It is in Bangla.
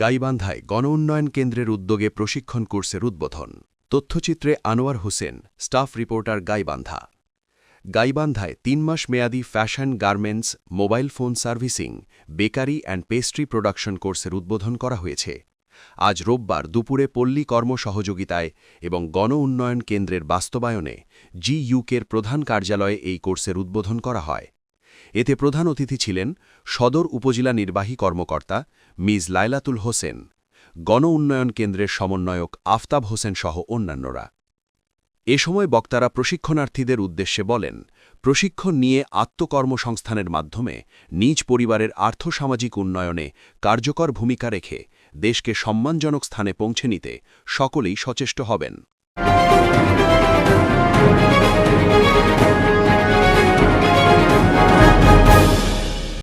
গাইবান্ধায় গণ উন্নয়ন কেন্দ্রের উদ্যোগে প্রশিক্ষণ কোর্সের উদ্বোধন। তথ্যচিত্রে আনোয়ার হোসেন, স্টাফ রিপোর্টার গাইবান্ধা। গাইবান্ধায় তিন মাস মেয়াদী fashion garments, mobile phone servicing, bakery and pastry production কোর্সের উদ্বোধন করা হয়েছে। আজ রোববার দুপুরে পল্লী কর্মসহযোগিতায় এবং গণ উন্নয়ন কেন্দ্রের বাস্তবায়নে জি ইউকের প্রধান কার্যালয়ে এই কোর্সের উদ্বোধন করা হয়। এতে প্রধান অতিথি ছিলেন সদর উপজেলা নির্বাহী কর্মকর্তা মিজ লাইলাতুল হোসেন, গণ উন্নয়ন কেন্দ্রের সমন্বয়ক আফতাব হোসেন সহ অন্যান্যরা। এ সময় বক্তারা প্রশিক্ষণার্থীদের উদ্দেশ্যে বলেন, প্রশিক্ষণ নিয়ে আত্মকর্মসংস্থানের মাধ্যমে নিজ পরিবারের আর্থসামাজিক উন্নয়নে কার্যকর ভূমিকা রেখে দেশকে সম্মানজনক স্থানে পৌঁছে নিতে সকলেই সচেষ্ট হবেন।